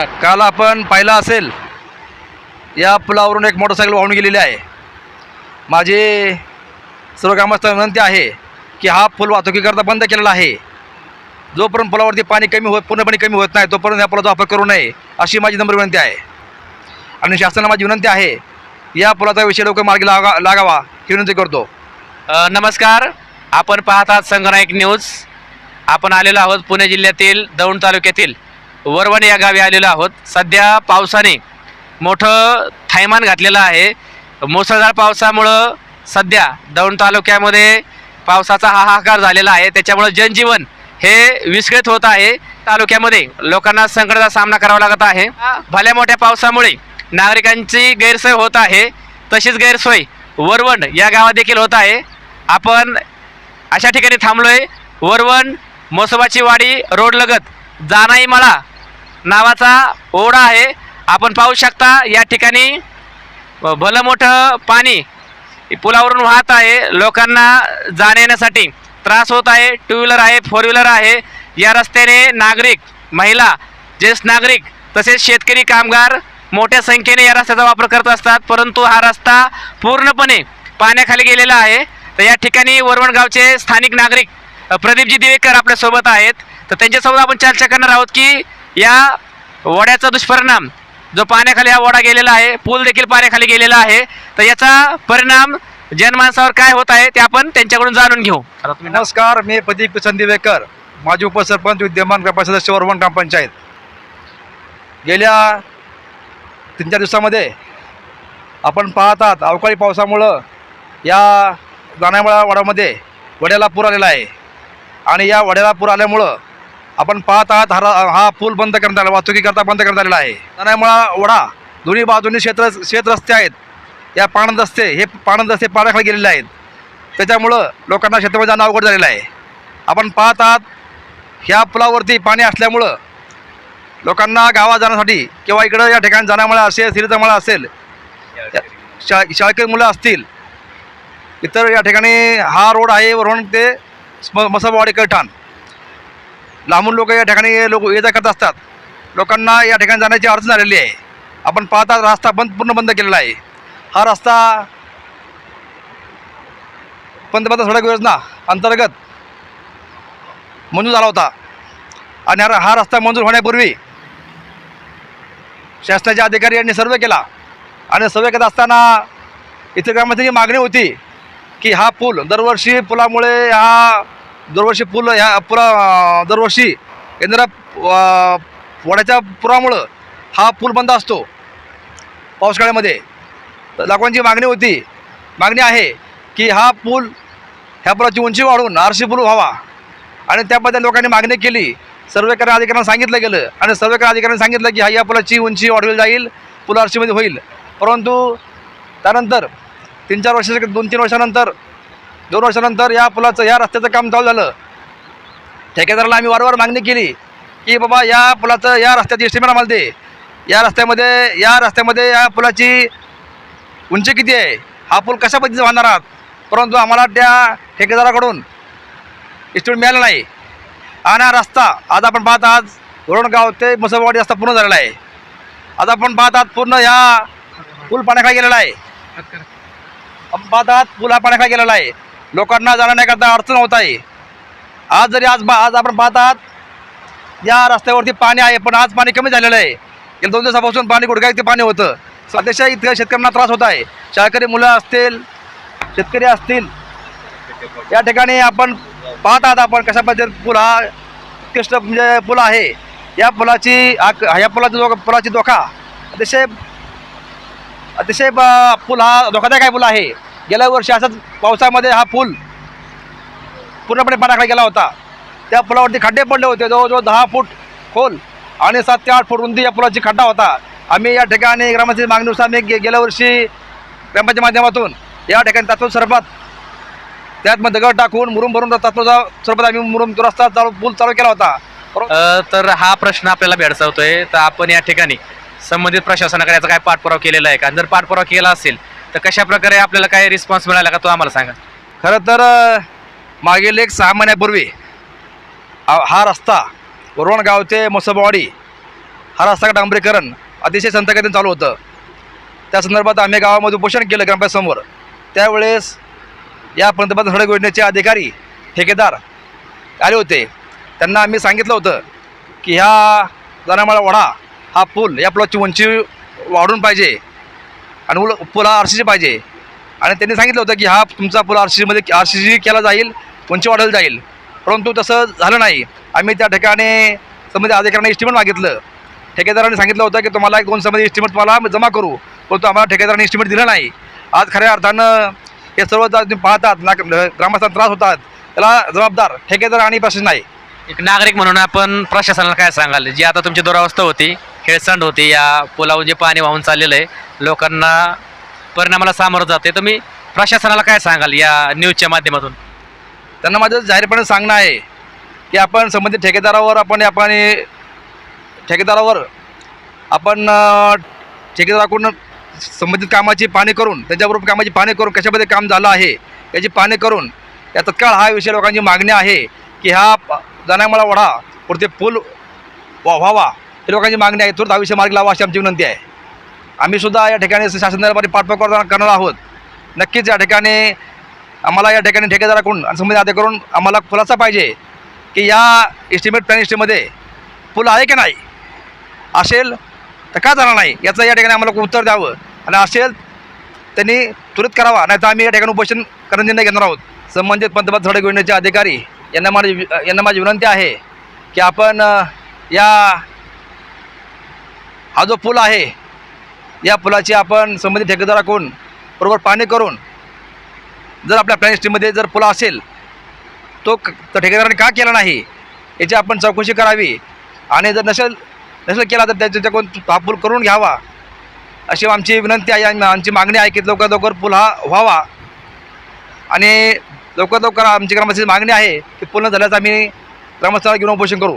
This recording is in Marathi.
काल आपण पाहिलं असेल या पुलावरून एक मोटरसायकल वाहून गेलेली आहे. माझी सर्व ग्रामस्थ विनंती आहे की हा पूल वाहतुकीकरता बंद केलेला आहे. जोपर्यंत पुलावरती पाणी कमी होत पूर्णपणे कमी होत नाही तोपर्यंत या पुलाचा वापर करू नये अशी माझी नम्र विनंती आहे. आणि शासनाला माझी विनंती आहे या पुलाचा विषय लवकर मार्गी लागा लागावा ही विनंती करतो. नमस्कार. आपण पाहत आहात संगनायक न्यूज. आपण आलेलो आहोत पुणे जिल्ह्यातील दौंड तालुक्यातील. वरवण या गावी आलेलो आहोत. सध्या पावसाने मोठं थैमान घातलेलं आहे. मुसळधार पावसामुळं सध्या दौंड तालुक्यामध्ये पावसाचा हाहाकार झालेला आहे. त्याच्यामुळं जनजीवन हे विस्कळीत होत आहे. तालुक्यामध्ये लोकांना संकटाचा सामना करावा लागत आहे. भल्या मोठ्या पावसामुळे नागरिकांची गैरसोय होत आहे. तशीच गैरसोय वरवण या गावात देखील होत आहे. आपण अशा ठिकाणी थांबलोय. वरवण मोसोबाची वाडी रोडलगत जानाई नावाचा ओढा आहे. आपण पाहू शकता या ठिकाणी भलं मोठं पाणी पुलावरून वाहत आहे. लोकांना जाण्यासाठी त्रास होत आहे. टू व्हीलर आहे फोर व्हीलर आहे. या रस्त्याने नागरिक महिला ज्येष्ठ नागरिक तसेच शेतकरी कामगार मोठ्या संख्येने या रस्त्याचा वापर करत असतात. परंतु हा रस्ता पूर्णपणे पाण्याखाली गेलेला आहे. तर या ठिकाणी वरवणगावचे स्थानिक नागरिक प्रदीपजी दिवेकर आपल्यासोबत आहेत. तर त्यांच्यासोबत आपण चर्चा करणार आहोत की या वड्याचा दुष्परिणाम जो पाण्याखाली हा वडा गेलेला आहे पूल देखील पाण्याखाली गेलेला आहे तर याचा परिणाम जनमानसावर काय होत आहे ते आपण त्यांच्याकडून जाणून घेऊ. नमस्कार मी प्रदीप किसन दिवेकर माजी उपसरपंच विद्यमान ग्रामपंचायत सदस्य वरवण ग्रामपंचायत. गेल्या तीन चार दिवसामध्ये आपण पाहतात अवकाळी पावसामुळं या जाण्यामुळा वडामध्ये वड्याला पूर आलेला आहे. आणि या वड्याला पूर आल्यामुळं आपण पाहत आहात हा हा पूल बंद करण्यात आला वाहतुकीकरता बंद करण्यात आलेला आहे. जाण्यामुळा वडा दोन्ही बाजूनी क्षेत्र शेत रस्ते आहेत. या पाणंद रस्ते हे पाणंद रस्ते पाण्याखाली गेलेले आहेत. त्याच्यामुळं लोकांना शेतामध्ये जाणं अवघड झालेलं आहे. आपण पाहत आहात ह्या पुलावरती पाणी असल्यामुळं लोकांना गावात जाण्यासाठी किंवा इकडं या ठिकाणी जाण्यामुळे असेल सिरीजामुळे असेल शा शाळकरी मुलं असतील इतर या ठिकाणी हा रोड आहे वरून ते स्म मसबवाडी लांबून लोक या ठिकाणी लोक ये जा करत असतात. लोकांना या ठिकाणी जाण्याची अडचण झालेली आहे. आपण पाहता रस्ता बंद पूर्ण बंद केलेला आहे. हा रस्ता पंतप्रधान सडक योजना अंतर्गत मंजूर झाला होता. आणि हा रस्ता मंजूर होण्यापूर्वी शासनाच्या अधिकारी यांनी सर्वे केला. आणि सर्वे करत असताना इथे ग्रामस्थांची मागणी होती की हा पूल दरवर्षी पुलामुळे हा दरवर्षी पूल ह्या पुरा दरवर्षी येणाऱ्या वड्याच्या पुरामुळं हा पूल बंद असतो पावसाळ्यामध्ये. तर लोकांची मागणी होती. मागणी आहे की हा पूल ह्या पुलाची उंची वाढवून आरशी पूल व्हावा. आणि त्याबद्दल लोकांनी मागणी केली. सर्वे अधिकाऱ्यांना सांगितलं गेलं. आणि सर्वे अधिकाऱ्यांनी सांगितलं की हा या पुलाची उंची वाढवली जाईल पूल आरशीमध्ये होईल. परंतु त्यानंतर तीन चार वर्षाच्या दोन तीन वर्षानंतर दोन वर्षानंतर या पुलाचं या रस्त्याचं काम चालू झालं. ठेकेदाराला आम्ही वारंवार मागणी केली की बाबा या पुलाचं या रस्त्याची एस्टिमेट आम्हाला दे. या रस्त्यामध्ये या रस्त्यामध्ये या पुलाची उंची किती आहे? हा पूल कशा पद्धतीचा बांधणार आहात? परंतु आम्हाला त्या ठेकेदाराकडून इस्टिमेट मिळालं नाही. आणि हा रस्ता आज आपण पाहत आहात वरणगाव ते मुसलवाडी रस्ता पूर्ण झालेला आहे. आज आपण पाहत आहात पूर्ण ह्या पूल पाण्याखाली गेलेला आहे. आपण पाहत आहात पूल हा पाण्याखाली गेलेला आहे. लोकांना जाण्याकरता अडचण होत आहे. आज जरी आज आज आपण पाहत आहात या रस्त्यावरती पाणी आहे पण आज पाणी कमी झालेलं आहे. गेल्या दोन दिवसापासून पाणी गुडघ्या इथे पाणी होतं. सध्याच्या इतक्या शेतकऱ्यांना त्रास होत आहे. शाळकरी मुलं असतील शेतकरी असतील या ठिकाणी आपण पाहत आहात आपण कशा पद्धतीने पूल हा उत्कृष्ट म्हणजे पूल आहे. या पुलाची आक- या पुलाची धोका पुलाची धोका अतिशय अतिशय पूल हा धोकादायक आहे पूल आहे. गेल्या वर्षी असंच पावसामध्ये हा पूल पूर्णपणे पाण्याखाली गेला होता. त्या पुलावरती खड्डे पडले होते. जवळजवळ दहा फूट खोल आणि सात ते आठ फूट रुंदी या पुलाची खड्डा होता. आम्ही या ठिकाणी ग्रामस्थांची मागणीनुसार आम्ही गे गेल्या वर्षी ग्रामपंचायत माध्यमातून या ठिकाणी तात्व स्वरूपात त्यात मग दगड टाकून मुरुम भरून तात्वचा स्वरूपात आम्ही मुरुम रस्ता चालू पूल चालू केला होता. तर हा प्रश्न आपल्याला भेडसावतोय. तर आपण या ठिकाणी संबंधित प्रशासनाकडे याचा काय पाठपुरावा केलेला आहे का? जर पाठपुरावा केला असेल तर कशा प्रकारे आपल्याला काय रिस्पॉन्स मिळाला का तो आम्हाला सांगा. खरं तर अ, मागील एक सहा महिन्यापूर्वी हा हा रस्ता वरवणगाव ते मोसबवाडी हा रस्ता डांबरीकरण अतिशय संतगतीने चालू होतं. त्या संदर्भात आम्ही गावामध्ये उपोषण केलं ग्रामपंचायतसमोर. त्यावेळेस या पंतप्रधान सडक योजनेचे अधिकारी ठेकेदार आले होते. त्यांना आम्ही सांगितलं होतं की ह्या जाण्यामाळा वडा हा पूल या पुलाची उंची वाढून पाहिजे. आणि उल पुला आर सी सी पाहिजे. आणि त्यांनी सांगितलं होतं की हा तुमचा पुला आर सी सीमध्ये आर सी सी केला जाईल उंची वाढवलं जाईल. परंतु तसं झालं नाही. आम्ही त्या ठिकाणी संबंधित अधिकाऱ्यांना इस्टिमेट मागितलं. ठेकेदारांनी सांगितलं होतं की तुम्हाला एक दोन संबंधित इस्टिमेट तुम्हाला जमा करू. परंतु आम्हाला ठेकेदारांनी इस्टिमेट दिलं नाही. आज खऱ्या अर्थानं हे सर्व तुम्ही पाहतात ना ग्रामस्थांना त्रास होतात त्याला जबाबदार ठेकेदार आणि प्रशासन नाही एक नागरिक म्हणून आपण प्रशासनाला काय सांगाल? जी आता तुमची दुरावस्था होती खेळसंड होती या पुलावर जे पाणी वाहून चाललेलं आहे लोकांना परिणामाला सामोरं जाते तुम्ही प्रशासनाला काय सांगाल या न्यूजच्या माध्यमातून? त्यांना माझं जाहीरपणे सांगणं आहे की आपण संबंधित ठेकेदारावर आपण आपण ठेकेदारावर आपण ठेकेदाराकडून संबंधित कामाची पाहणी करून त्यांच्याबरोबर कामाची पाहणी करून कशामध्ये काम झालं आहे याची पाहणी करून या तत्काळ हा विषय लोकांची मागणी आहे की हा प- जाण्यामाळा वडा पुढे पूल व्हावा. ही लोकांची मागणी आहे तुरंत हा विषय मार्ग लावा अशी आमची विनंती आहे. आम्ही सुद्धा या ठिकाणी शासन दरबारी पाठपुरावा करणार- आहोत. नक्कीच या ठिकाणी आम्हाला या ठिकाणी ठेकेदाराकडून आणि संबंधित अधिकाऱ्याकडून आम्हाला खुलासा पाहिजे की या इस्टिमेट प्लॅन इस्टीमध्ये पूल आहे की नाही? असेल तर का जाणार नाही? याचं या ठिकाणी आम्हाला उत्तर द्यावं आणि असेल त्यांनी त्वरित करावा. नाही तर आम्ही या ठिकाणी उपोषण करण्याचा निर्णय घेणार आहोत. संबंधित पंतप्रधान सडक योजनेचे अधिकारी यांना माझी वि- यांना माझी विनंती आहे की आपण या हा जो पूल आहे या पुलाची आपण संबंधित ठेकेदाराकडून बरोबर पाहणी करून जर आपल्या प्लॅन हिस्ट्रीमध्ये जर पुला असेल तो क- ठेकेदाराने का केला नाही याची आपण चौकशी करावी. आणि जर नसेल नसेल केला तर त्याच्याकडून हा पूल करून घ्यावा. अशी आमची विनंती आहे आमची मागणी आहे की लवकर लवकर पूल हा व्हावा. आणि लवकर लवकर आमची ग्रामस्थांची मागणी आहे की पूर्ण झाल्याचं आम्ही ग्रामस्थाला घेऊन उपोषण करू.